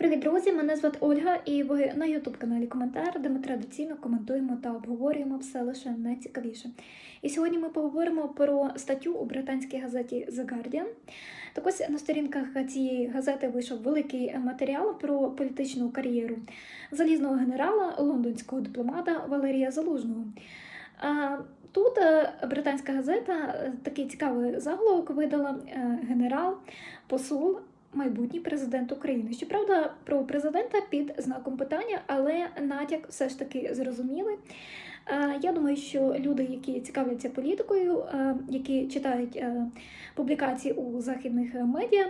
Привіт, друзі! Мене звати Ольга, і ви на youtube каналі Коментар, де ми традиційно коментуємо та обговорюємо все лише найцікавіше. І сьогодні ми поговоримо про статтю у британській газеті The Guardian. Так ось на сторінках цієї газети вийшов великий матеріал про політичну кар'єру залізного генерала, лондонського дипломата Валерія Залужного. Тут е, британська газета е, такий цікавий заголовок видала е, генерал, посол, майбутній президент України. Щоправда, про президента під знаком питання, але натяк все ж таки зрозуміли. Е, Я думаю, що люди, які цікавляться політикою, е, які читають е, публікації у західних медіа,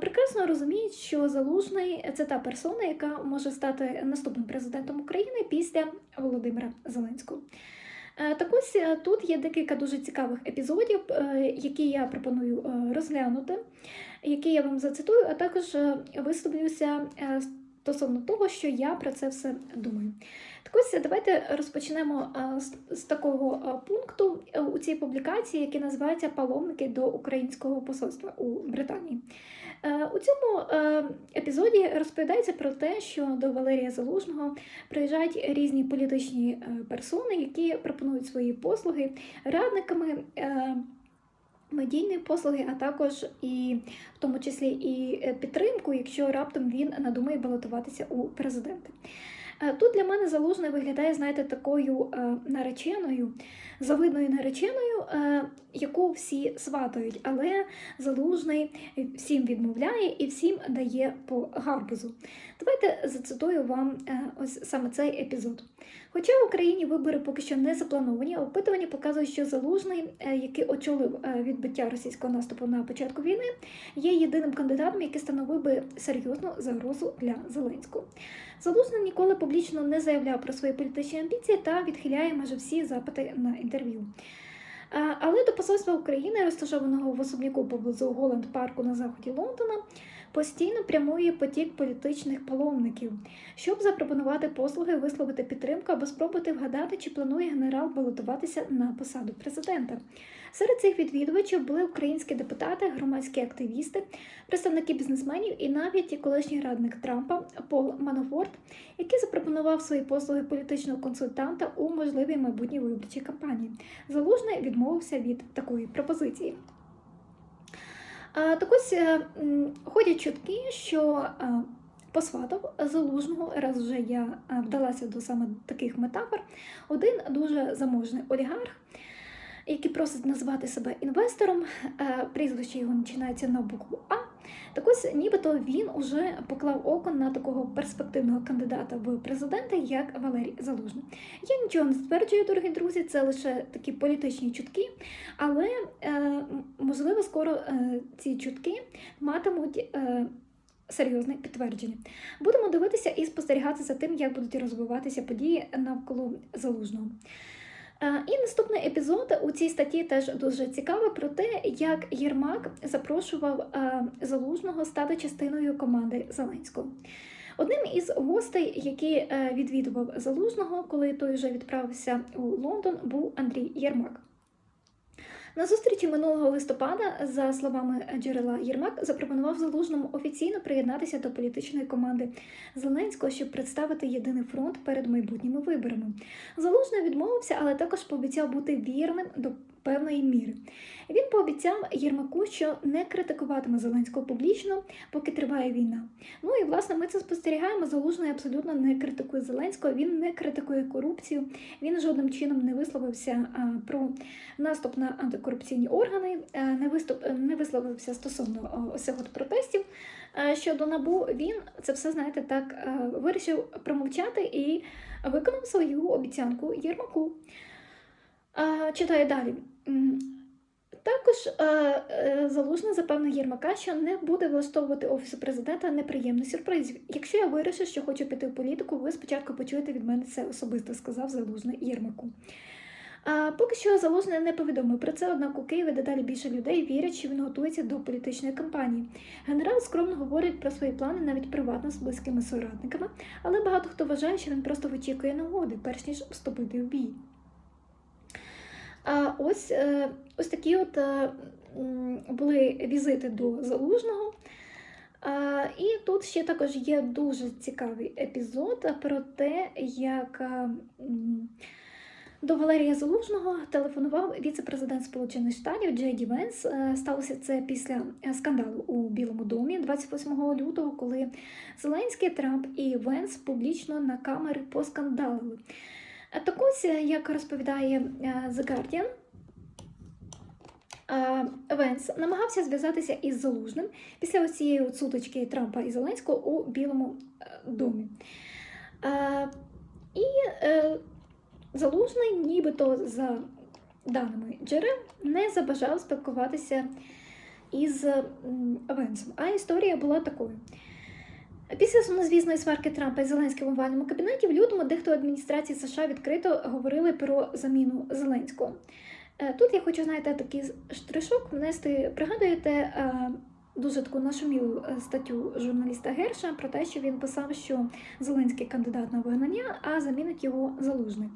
прекрасно розуміють, що Залужний це та персона, яка може стати наступним президентом України після Володимира Зеленського. Е, Так ось е, тут є декілька дуже цікавих епізодів, е, які я пропоную розглянути, які я вам зацитую, а також висловлюся стосовно того, що я про це все думаю. Так ось давайте розпочнемо е, з- такого е, пункту е, у цій публікації, який називається Паломники до українського посольства у Британії. У цьому епізоді розповідається про те, що до Валерія Залужного приїжджають різні політичні персони, які пропонують свої послуги радниками. Медійні послуги, а також і в тому числі і е, підтримку, якщо раптом він надумає балотуватися у президенти. Е, Тут для мене залужний виглядає, знаєте, такою е, нареченою, завидною нареченою, е, яку всі сватають, але залужний всім відмовляє і всім дає по гарбузу. Давайте зацитую вам ось саме цей епізод. Хоча в Україні вибори поки що не заплановані, опитування показують, що залужний, який очолив відбиття російського наступу на початку війни, є єдиним кандидатом, який становив би серйозну загрозу для Зеленського. Залужний ніколи публічно не заявляв про свої політичні амбіції та відхиляє майже всі запити на інтерв'ю. Але до посольства України, розташованого в особняку поблизу Голланд парку на заході Лондона, постійно прямує потік політичних паломників, щоб запропонувати послуги, висловити підтримку або спробувати вгадати, чи планує генерал балотуватися на посаду президента. Серед цих відвідувачів були українські депутати, громадські активісти, представники бізнесменів і навіть колишній радник Трампа Пол Манофорт, який запропонував свої послуги політичного консультанта у можливій майбутній виборчій кампанії. Залужний відмовився від такої пропозиції. Так ось е, ходять чутки, що е, посватав залужного, раз вже я е, вдалася до саме таких метафор, один дуже заможний олігарх, який просить назвати себе інвестором, прізвище його починається на букву А. Так ось, нібито він уже поклав око на такого перспективного кандидата в президенти, як Валерій Залужний. Я нічого не стверджую, дорогі друзі, це лише такі політичні чутки, але е, можливо скоро е, ці чутки матимуть. Е, Серйозне підтвердження. Будемо дивитися і спостерігати за тим, як будуть розвиватися події навколо залужного. Е, І наступний епізод у цій статті теж дуже цікавий про те, як Єрмак запрошував е, залужного стати частиною команди Зеленського. Одним із гостей, який е, відвідував залужного, коли той вже відправився у Лондон, був Андрій Єрмак. На зустрічі минулого листопада, за словами джерела Єрмак, запропонував залужному офіційно приєднатися до політичної команди Зеленського, щоб представити єдиний фронт перед майбутніми виборами. Залужний відмовився, але також пообіцяв бути вірним до певної міри. Він пообіцяв Єрмаку, що не критикуватиме Зеленського публічно, поки триває війна. Ну і власне ми це спостерігаємо. Залужний абсолютно не критикує Зеленського, він не критикує корупцію, він жодним чином не висловився про наступ на антикорупційні органи, е, не виступ не висловився стосовно ось от протестів. Е, Щодо набу, він це все знаєте так е, вирішив промовчати і виконав свою обіцянку Єрмаку. Читаю далі. Також е, е, запевнив Єрмака, що не буде влаштовувати офісу президента неприємних сюрпризів. Якщо я вирішу, що хочу піти в політику, ви спочатку почуєте від мене це особисто, сказав залужний Єрмаку. А, поки що залужний не повідомив про це, однак у Києві дедалі більше людей вірять, що він готується до політичної кампанії. Генерал скромно говорить про свої плани навіть приватно з близькими соратниками, але багато хто вважає, що він просто вичікує нагоди, перш ніж вступити в бій. Ось, е, ось такі от е, були візити до залужного. І тут ще також є дуже цікавий епізод про те, як е, до Валерія Залужного телефонував віце-президент Сполучених Штатів Джей Ді Венс. Сталося це після скандалу у Білому домі 28 лютого, коли Зеленський, Трамп і Венс публічно на камери поскандалили. Так ось, е, як розповідає е, The Guardian, е, Венс намагався зв'язатися із Залужним після ось цієї сутички Трампа і Зеленського у Білому домі. І Залужний, нібито за даними джерел, не забажав спілкуватися із Венсом. А історія була такою. Після сумнозвісної сварки Трампа і Зеленського в овальному кабінеті в лютому дехто адміністрації США відкрито говорили про заміну Зеленського. Е, Тут я хочу, знаєте, такий штришок внести. Пригадуєте е, дуже таку нашумілу е, статтю журналіста Герша про те, що він писав, що Зеленський кандидат на вигнання, а замінить його залужний.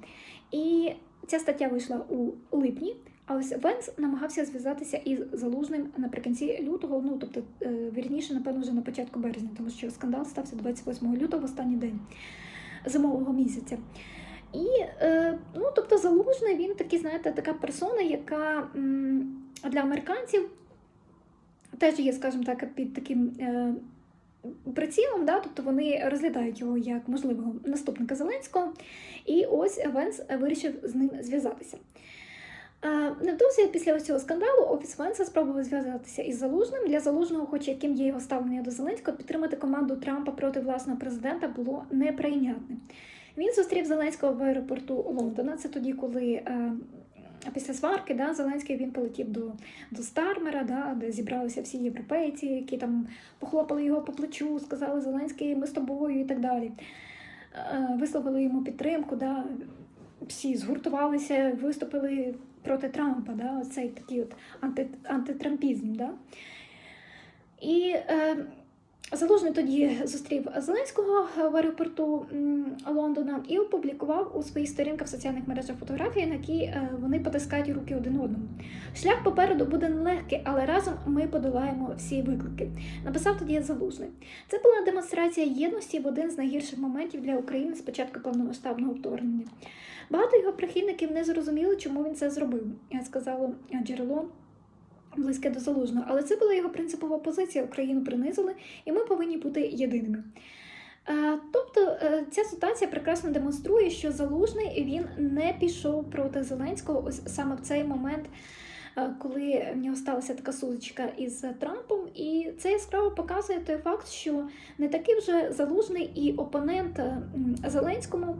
І ця стаття вийшла у липні. А ось Венс намагався зв'язатися із залужним наприкінці лютого, ну тобто е, вірніше, напевно, вже на початку березня, тому що скандал стався 28 лютого, в останній день зимового місяця. І е, ну, тобто залужний він такий, знаєте, така персона, яка для американців теж є, скажімо так, під таким е, прицілом, да? тобто вони розглядають його як можливого наступника Зеленського. І ось Венс вирішив з ним зв'язатися. Невдовзі після цього скандалу офіс Венса спробував зв'язатися із Залужним. Для Залужного, хоч яким є його ставлення до Зеленського, підтримати команду Трампа проти власного президента було неприйнятним. Він зустрів Зеленського в аеропорту Лондона. Це тоді, коли е, після сварки да, Зеленський він полетів до, до Стармера, да, де зібралися всі європейці, які там похлопали його по плечу, сказали Зеленський, ми з тобою і так далі. Е, висловили йому підтримку. Да. Всі згуртувалися, виступили проти Трампа, да, цей такий от анти, антитрампізм. Да. І е, Залужний тоді зустрів Зеленського в аеропорту Лондона і опублікував у своїх сторінках в соціальних мережах фотографії, на які е, вони потискають руки один одному. Шлях попереду буде нелегкий, але разом ми подолаємо всі виклики. Написав тоді Залужний. Це була демонстрація єдності в один з найгірших моментів для України з початку повномасштабного вторгнення. Багато його прихильників не зрозуміли, чому він це зробив, сказало джерело близьке до залужного. Але це була його принципова позиція. Україну принизили, і ми повинні бути єдиними. Е, Тобто е, ця ситуація прекрасно демонструє, що залужний він не пішов проти Зеленського ось саме в цей момент, е, коли в нього сталася така сутичка із Трампом. І це яскраво показує той факт, що не такий вже залужний і опонент Зеленському.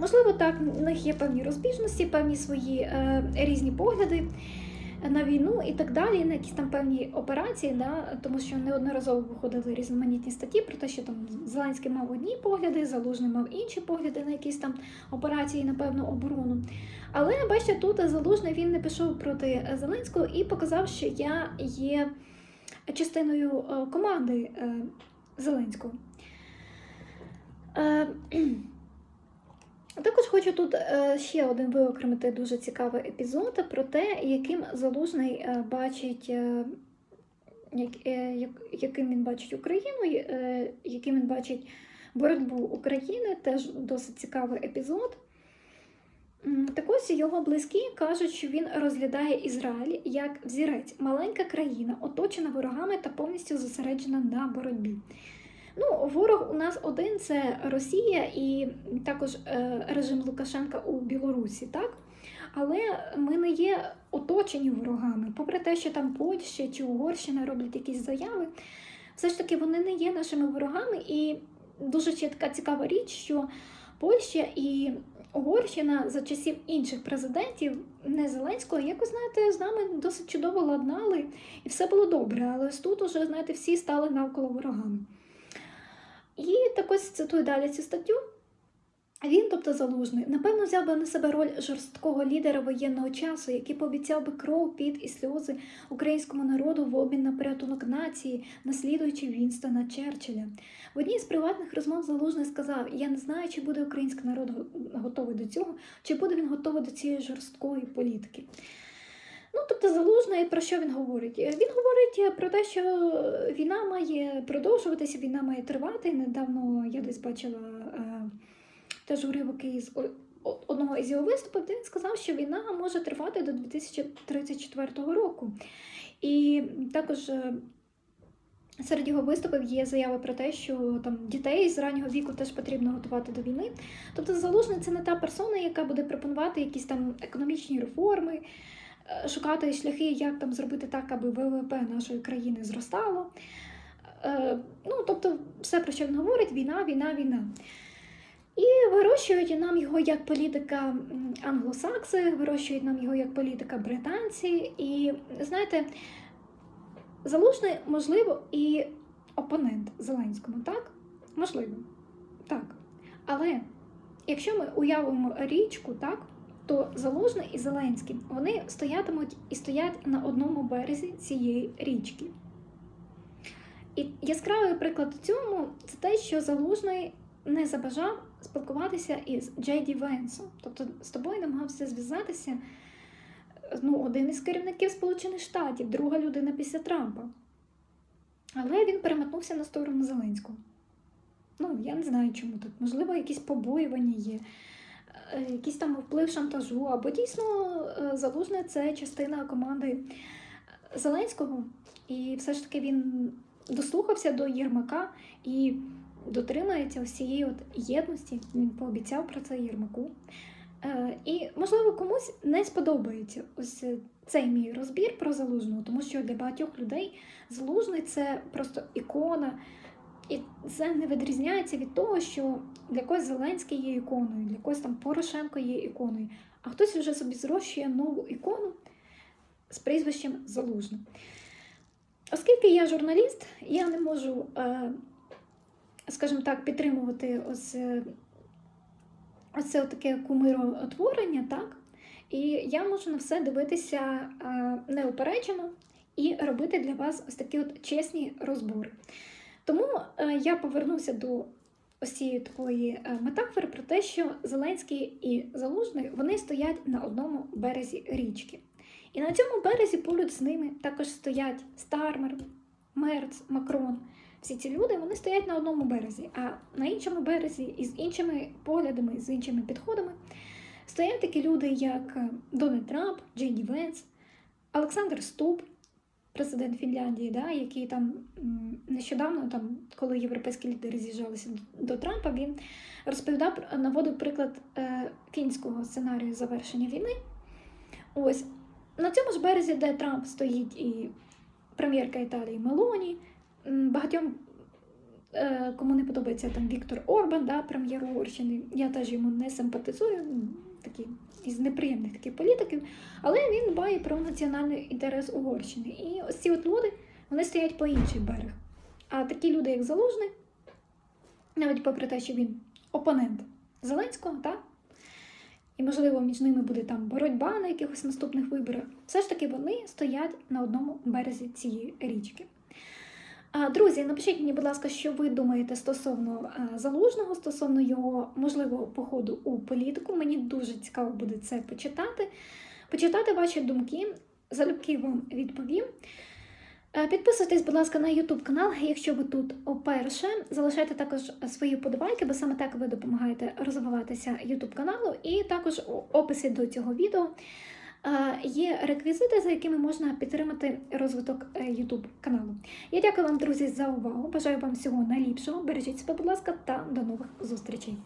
Можливо, так, в них є певні розбіжності, певні свої різні погляди на війну і так далі, на якісь там певні операції, да, тому що неодноразово виходили різноманітні статті про те, що там Зеленський мав одні погляди, Залужний мав інші погляди на якісь там операції, на певну оборону. Але бачите, тут Залужний він не пішов проти Зеленського і показав, що я є частиною е, команди е, Зеленського. Також хочу тут е, ще один виокремити дуже цікавий епізод про те, яким залужний е, бачить, е, як, як- яким він бачить Україну, яким він бачить боротьбу України. Теж досить цікавий епізод. М, Так ось його близькі кажуть, що він розглядає Ізраїль як взірець, маленька країна, оточена ворогами та повністю зосереджена на боротьбі. Ну, ворог у нас один це Росія і також е, режим Лукашенка у Білорусі, так? Але ми не є оточені ворогами. Попри те, що там Польща чи Угорщина роблять якісь заяви, все ж таки вони не є нашими ворогами. І дуже ще така цікава річ, що Польща і Угорщина за часів інших президентів, не Зеленського, якось знаєте, з нами досить чудово ладнали, і все було добре. Але тут уже, знаєте, всі стали навколо ворогами. І так ось цитую далі цю статтю. Він, тобто залужний, напевно, взяв би на себе роль жорсткого лідера воєнного часу, який пообіцяв би кров, піт і сльози українському народу в обмін на порятунок нації, наслідуючи Вінстона Черчилля. В одній з приватних розмов залужний сказав: Я не знаю, чи буде український народ готовий до цього, чи буде він готовий до цієї жорсткої політики. Ну, тобто залужний про що він говорить? Е, Він говорить про те, що війна має продовжуватися, війна має тривати. Недавно я десь бачила е, теж уривок із одного із його виступів, де він сказав, що війна може тривати до 2034 року. І також е, серед його виступів є заяви про те, що там дітей з раннього віку теж потрібно готувати до війни. Тобто залужний це не та персона, яка буде пропонувати якісь там економічні реформи, е, шукати шляхи, як там зробити так, аби ВВП нашої країни зростало. Е, Ну, тобто, все, про що він говорить, війна, війна, війна. І вирощують нам його як політика англосакси, вирощують нам його як політика британці. І знаєте, залужний, можливо, і опонент Зеленському, так? Можливо, так. Але якщо ми уявимо річку, так, то Залужний і Зеленський вони стоятимуть і стоять на одному березі цієї річки. І яскравий приклад цьому це те, що Залужний не забажав спілкуватися із Джей Ді Венсом. Тобто з тобою намагався зв'язатися ну, один із керівників Сполучених Штатів, друга людина після Трампа. Але він переметнувся на сторону Зеленського. Ну, я не знаю, чому так. Можливо, якісь побоювання є, якийсь там вплив шантажу, або дійсно е, Залужний це частина команди Зеленського. І все ж таки він дослухався до Єрмака і дотримується всієї от єдності. Він пообіцяв про це Єрмаку. Е, І, можливо, комусь не сподобається ось цей мій розбір про залужного, тому що для багатьох людей залужний це просто ікона. І це не відрізняється від того, що для когось Зеленський є іконою, для когось там Порошенко є іконою, а хтось вже собі зрощує нову ікону з прізвищем Залужний. Оскільки я журналіст, я не можу, е, скажімо так, підтримувати ось, е, ось це таке кумироутворення, так? І я можу на все дивитися е, неупереджено і робити для вас ось такі от чесні розбори. Тому е, я повернуся до ось цієї такої е, метафори про те, що Зеленський і Залужний вони стоять на одному березі річки. І на цьому березі поруч з ними також стоять Стармер, Мерц, Макрон. Всі ці люди вони стоять на одному березі, а на іншому березі із іншими поглядами, з іншими підходами стоять такі люди, як е, Дональд Трамп, Джей Ді Венс, Олександр Ступ, президент Фінляндії, да, який там нещодавно, там, коли європейські лідери з'їжджалися до Трампа, він розповідав, наводив приклад е, фінського сценарію завершення війни. Ось на цьому ж березі, де Трамп стоїть і прем'єрка Італії Мелоні, багатьом. е, Кому не подобається там Віктор Орбан, да, прем'єр Угорщини, я теж йому не симпатизую, такий із неприємних таких політиків, але він дбає про національний інтерес Угорщини. І ось ці от люди вони стоять по інший берег. А такі люди, як Залужний, навіть попри те, що він опонент Зеленського, так? І, можливо, між ними буде там боротьба на якихось наступних виборах. Все ж таки вони стоять на одному березі цієї річки. Друзі, напишіть мені, будь ласка, що ви думаєте стосовно залужного, стосовно його можливого походу у політику. Мені дуже цікаво буде це почитати. Почитати ваші думки. Залюбки вам відповім. Е, Підписуйтесь, будь ласка, на YouTube канал, якщо ви тут уперше. Залишайте також свої подобайки, бо саме так ви допомагаєте розвиватися YouTube каналу. І також у описі до цього відео є реквізити, за якими можна підтримати розвиток Ютуб YouTube каналу. Я дякую вам, друзі, за увагу. Бажаю вам всього найліпшого. Бережіть себе, будь ласка, та до нових зустрічей.